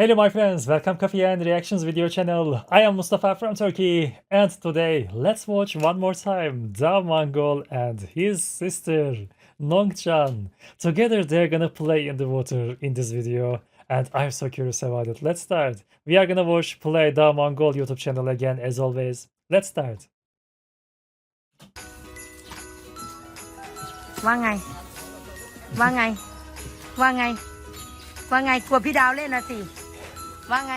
Hello my friends, welcome Coffee and Reactions video channel. I am Mustafa from Turkey and today let's watch one more time Da Mongol and his sister Nongchan. Together they're gonna play in the water in this video and I'm so curious about it. Let's start. We are gonna watch Play Da Mongol YouTube channel again as always. Let's start. ว่าไง ว่าไง ว่าไง ว่าไง กลัวพี่ดาวเล่นนะสิ ว่าไง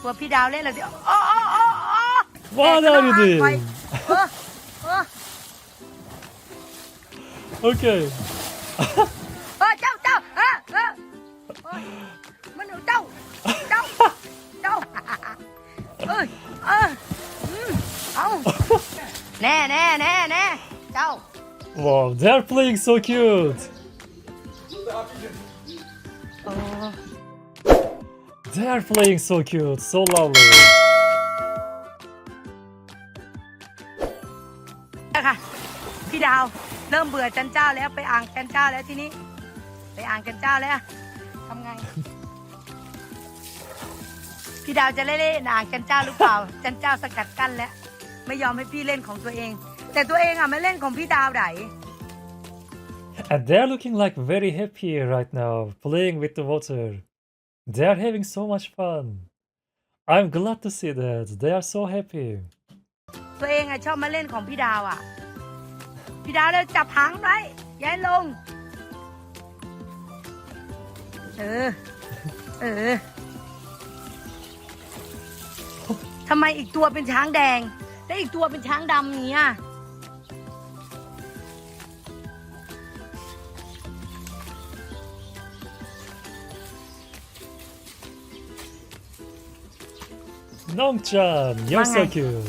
กลัวพี่ดาวเล่นนะสิโอ้โอ้โอ้โอ้ What แกะ are you กระดง doing? ไปเออเออ Okay. เออเจ้าเจ้าเออเออโอ้ยมันเจ้าเจ้าเจ้าเอ้ยเอออืมเอาแน่แน่แน่แน่เจ้า Wow, they're playing so cute. They're playing so cute, so lovely. ค่ะพี่ดาวเริ่มเบื่อจันเจ้าแล้วไปอ่างจันเจ้าแล้วทีนี้ ไปอ่างจันเจ้าแล้วทำไง พี่ดาวจะเล่นๆอ่างจันเจ้าหรือเปล่า จันเจ้าสกัดกั้นแล้วไม่ยอมให้พี่เล่นของตัวเอง แต่ตัวเองอะไม่เล่นของพี่ดาวไหน And they're looking like very happy right now, playing with the water. They are having so much fun. I'm glad to see that. They are so happy. ตัวเองอะชอบมาเล่นของพี่ดาวอะพี่ดาวเลยจับหางไว้ย้ายลง เออ เออทำไมอีกตัวเป็นช้างแดง และอีกตัวเป็นช้างดำอย่างเนี้ย Nongchan, you're so Wang. cute.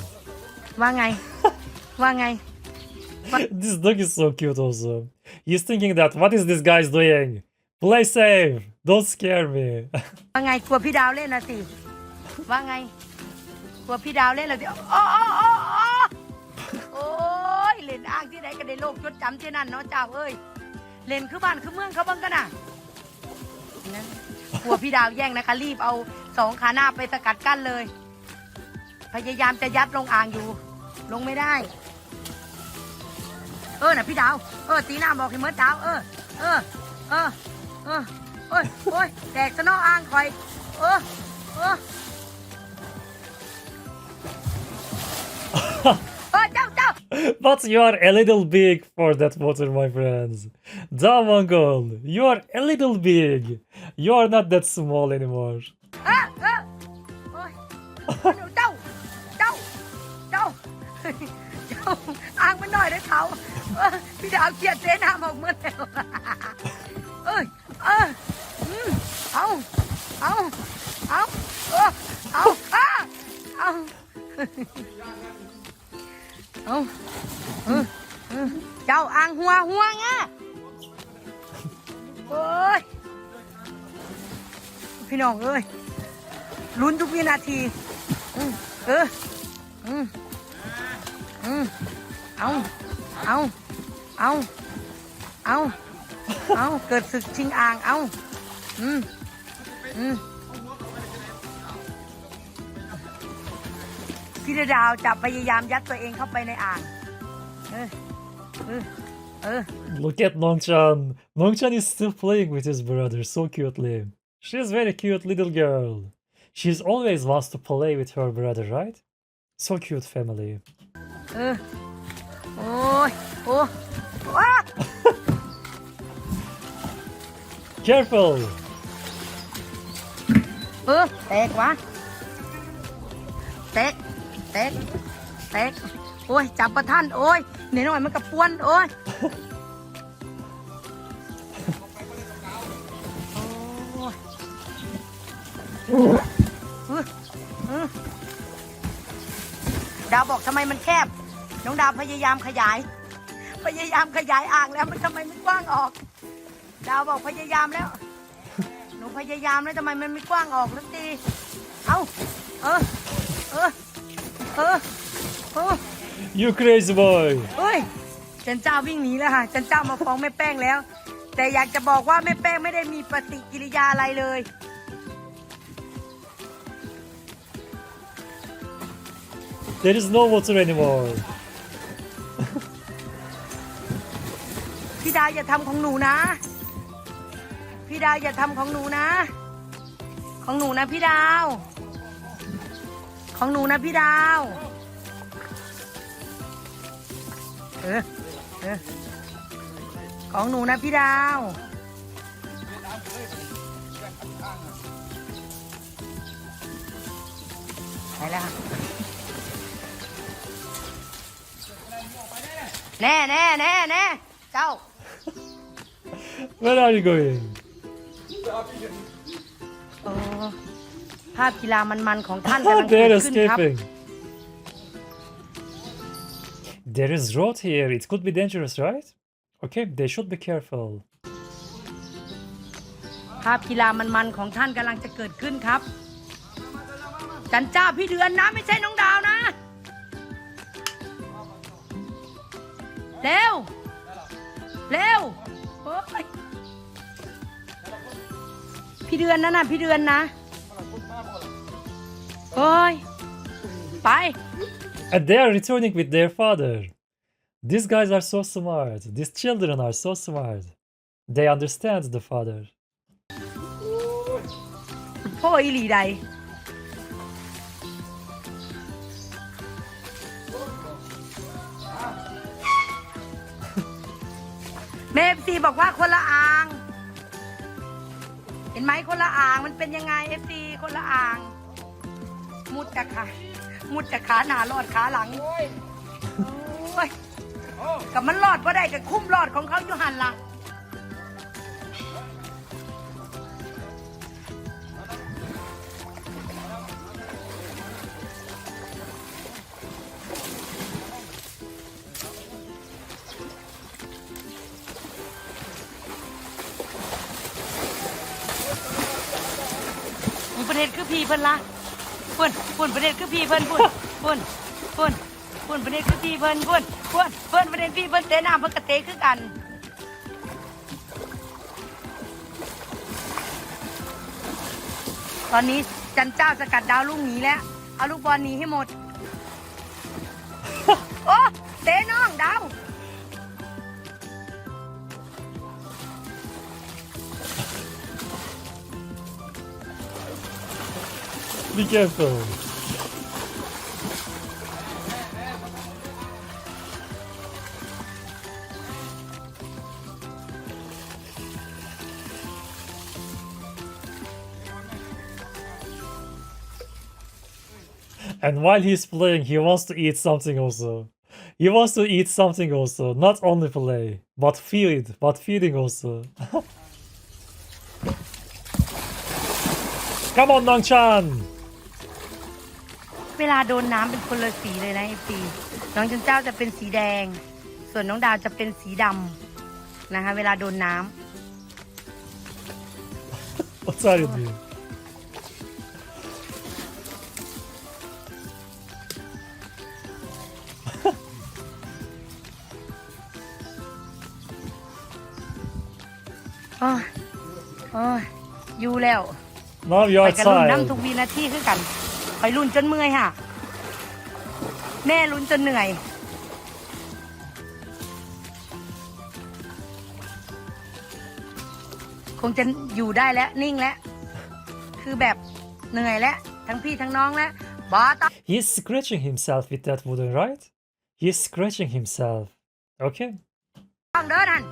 ว่าไง ว่าไง This dog is so cute also. He's thinking that, what is this guy's doing? Play safe. Don't scare me. ว่าไงกลัวพี่ดาวเล่นนะสิ ว่าไงกลัวพี่ดาวเล่นนะสิโอ้โอ้โอ้โอ้โอ้ยเล่นอ้างที่ไหนก็ได้โลกจดจำที่นั่นเนาะเจ้าเอ้ยเล่นคือบ้านคือเมืองเขาบ้างกันน่ะนะกลัวพี่ดาวแย่งนะคะ รีบเอาสองขาหน้าไปสกัดกั้นเลยพ ยายามจะยัดลงอ่างอยู่ ลงไม่ได้ เออน่ะพี่ดาว เออตีหน้าบอกให้เมื่อดาว เออ เออ เออ เออโอ้ยโอ้ยแตกซะเนอกอ่างคอย เออ เออเออเจ้าเจ้า but you are a little big for that water, my friends. Da Mongol, you are a little big. You are not that small anymore. เออาเออพี่ดาวเกลียดเจ๊น้ำออกเมื่อแล้วเอ้ยเอออืมเอาเอาเอาเออเอาอะเอาเอาเออเออเจ้าอ่างหัวหัวงะโอ้ยพี่น้องเอ้ยลุ้นทุกวินาทีอืมเออ อืม อืม เอา เอาเอาเอาเอาเกิดศึกชิงอ่าง เอาอืมอืมพี่ดาวจะพยายามยัดตัวเองเข้าไปในอ่าง เออ เออ เออ Look at Nongchan. Nongchan is still playing with his brother so cutely. She's very cute little girl. She's always wants to play with her brother, right? So cute family. เออ โอ้ยโอ้ว้า Careful! เออแตกวะแตกแตกแตกโอ้ยจับประท่านโอ้ยหน่อยหน่อยมันกับปวนโอ้ยโอ้ยเออเออดาวบอกทำไมมันแคบ น้องดาวพยายามขยาย พยายามขยายอ่างแล้วมันทำไมไม่กว้างออก ดาวบอกพยายามแล้ว หนูพยายามแล้วทำไมมันไม่กว้างออกลักตีเอาเออเออเออเออ You crazy boy เฮ้ยจันเจ้าวิ่งหนีแล้วค่ะจันเจ้ามาฟ้องแม่แป้งแล้ว แต่อยากจะบอกว่าแม่แป้งไม่ได้มีปฏิกิริยาอะไรเลย There is no water anymore ดาวอย่าทำของหนูนะ พี่ดาวอย่าทำของหนูนะ ของหนูนะพี่ดาว ของหนูนะพี่ดาวเออเออของหนูนะพี่ดาวไปแล้วค่ะแน่แน่แน่แน่เจ้า Where are you going? เออภาพกีฬามันๆของท่านกำลังเกิ They're ดขึ้นครับ escaping. There is road here. It could be dangerous, right? Okay, they should be careful. ภาพกีฬามันๆของท่านกำลังจะเกิดขึ้นครับ จันเจ้าพี่เดือนนะ ไม่ใช่น้องดาวนะ เร็ว เร็วโอ๊ยพี่เดือนนะน่ะพี่เดือนนะโอ้ย ไป And they are returning with their father. These guys are so smart. These children are so smart. They understand the father. พ่ออีหลีใด แม่ซีบอกว่าคนละอ่าง เห็นไหมคนละอ่างมันเป็นยังไงเอฟซีคนละอ่าง มุดจากขามุดจากขาหน้ารอดขาหลังโอ้ยกับมันรอดก็ได้กับคุ้มรอดของเขาอยู่หันละ คือพี่เพิ่นละพุ่นพุ่นประเด็นคือพี่เพิ่นพุ่นพุ่นพุ่นพุ่นประเด็นคือพี่เพิ่นพุ่นพุ่นพุ่นประเด็นพี่เพิ่นเตะน้ำเพิ่นกระเตะคือกันตอนนี้จันเจ้าสกัดดาวลูกหนีแล้ว เอาลูกบอลหนีให้หมด โอ้เตะน้องดาว Be careful. And while he's playing, he wants to eat something also. He wants to eat something also, not only play, but feed, but feeding also. Come on, Nongchan! เวลาโดนน้ำเป็นคนละสีเลยนะไอซีน้องจันเจ้าจะเป็นสีแดง ส่วนน้องดาวจะเป็นสีดำนะคะ เวลาโดนน้ำ What are you doing? โอ้ยโอ้ยอยู่แล้ว Now you're ไปกันลุ้นน้ำทุ outside. กวินาทีคือกัน ไปลุ้นจนเมื่อยค่ะ แม่ลุ้นจนเหนื่อย คงจะอยู่ได้แล้วนิ่งแล้ว คือแบบเหนื่อยแล้ว ทั้งพี่ทั้งน้องแล้วบอต้อง He's scratching himself with that wooden, right? He's scratching himself. Okay. ต้องเดินหัน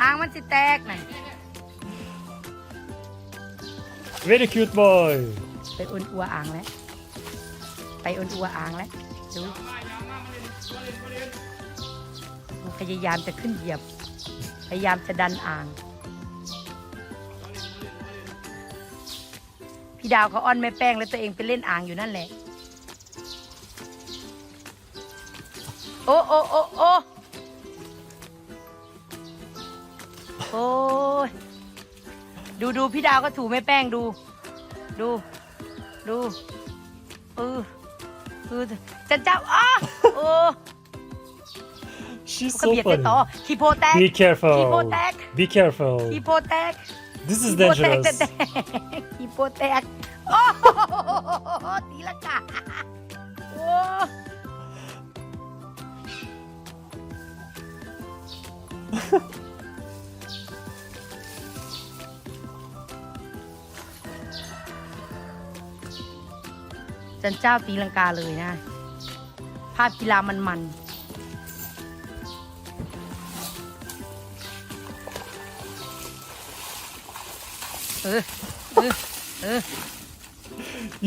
อ่างมันสิแตกน่ะ Very cute boy. ไปอุ่นอัวอ่างแล้ว ไปอุ่นอัวอ่างแล้วดูพยายามจะขึ้นเหยียบ พยายามจะดันอ่าง พี่ดาวเขาอ้อนแม่แป้งแล้วตัวเองไปเล่นอ่างอยู่นั่นแหละ โอ้โอ้โอ้โอ้โอ้ย ดูดูพี่ดาวก็ถูแม่แป้งดู ดู ดูเออเออจันเจ้าอ๋อโอ้ She's ก็ so เบียดไป funny. ต่อขี้โพแตก Be ขี้โพ careful. แตก Be ขี้ careful. โพแตก This is ขี้โพแตก dangerous. แต่แต่ขี้โพแตกโอ้โหตีละกะโอ้ จันเจ้าตีลังกาเลยนะ ภาพกีฬามันมันๆเออเออเออ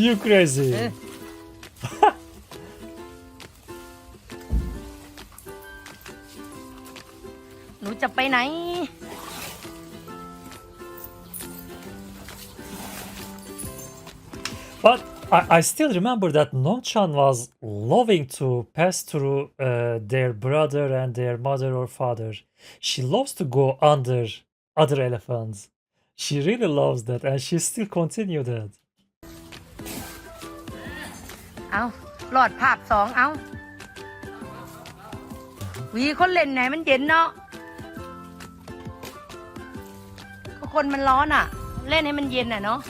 You crazy. เออหนูจะไปไหน But I, I still remember that Nongchan was loving to pass through uh, their brother and their mother or father. She loves to go under other elephants. She really loves that and she still continue that. เอาหลอดภาพสองเอาหวีคนเล่นไหนมันเย็นเนาะก็คนมันร้อนอ่ะ เล่นให้มันเย็นอ่ะเนาะ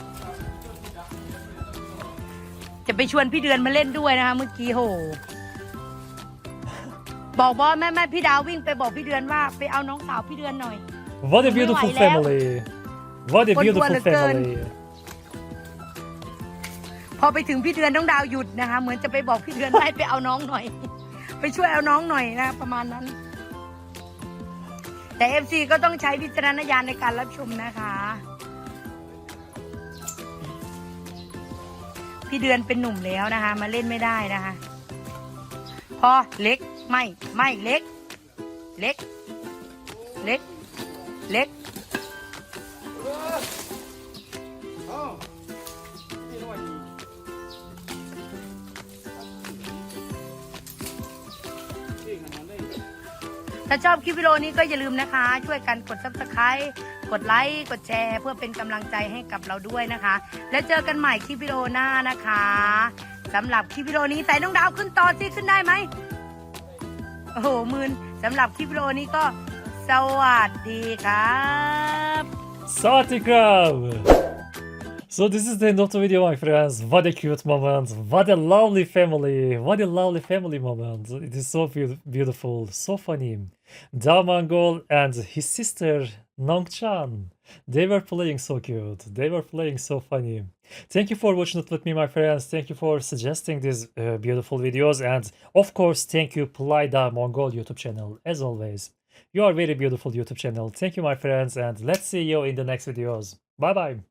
จะไปชวนพี่เดือนมาเล่นด้วยนะคะ เมื่อกี้โห บอกบอสแม่แม่พี่ดาววิ่งไปบอกพี่เดือนว่าไปเอาน้องสาวพี่เดือนหน่อย What a ไม่ไหว beautiful แล้ว family. What a คนกลัว beautiful เหลือเกิน family. พอไปถึงพี่เดือนน้องดาวหยุดนะคะ เหมือนจะไปบอกพี่เดือนให้ไปเอาน้องหน่อย ไปช่วยเอาน้องหน่อยนะ ประมาณนั้น แต่เอฟซีก็ต้องใช้วิจารณญาณในการรับชมนะคะ พี่เดือนเป็นหนุ่มแล้วนะคะ มาเล่นไม่ได้นะคะ พอเล็กไม่ไม่เล็ก เล็ก เล็ก เล็กถ้าชอบคลิปวิดีโอนี้ก็อย่าลืมนะคะ ช่วยกันกด subscribe กดไลค์กดแชร์ เพื่อเป็นกำลังใจให้กับเราด้วยนะคะ แล้วเจอกันใหม่คลิปวิดีโอหน้านะคะสำหรับคลิปวิดีโอนี้ใส่น้องดาวขึ้นต่อสิขึ้นได้ไหมโอ้โหมืนสำหรับคลิปวิดีโอนี้ก็สวัสดีครับ Sati Krab! So this is the end of the video, my friends. What a cute moment. What a lovely family. What a lovely family moment. It is so beau- beautiful, so funny. Dao Mongol and his sister Nongchan. They were playing so cute. They were playing so funny. Thank you for watching it with me, my friends. Thank you for suggesting these uh, beautiful videos. And of course, thank you, Playda Mongol YouTube channel, as always. You are very beautiful YouTube channel. Thank you, my friends, and let's see you in the next videos. Bye bye.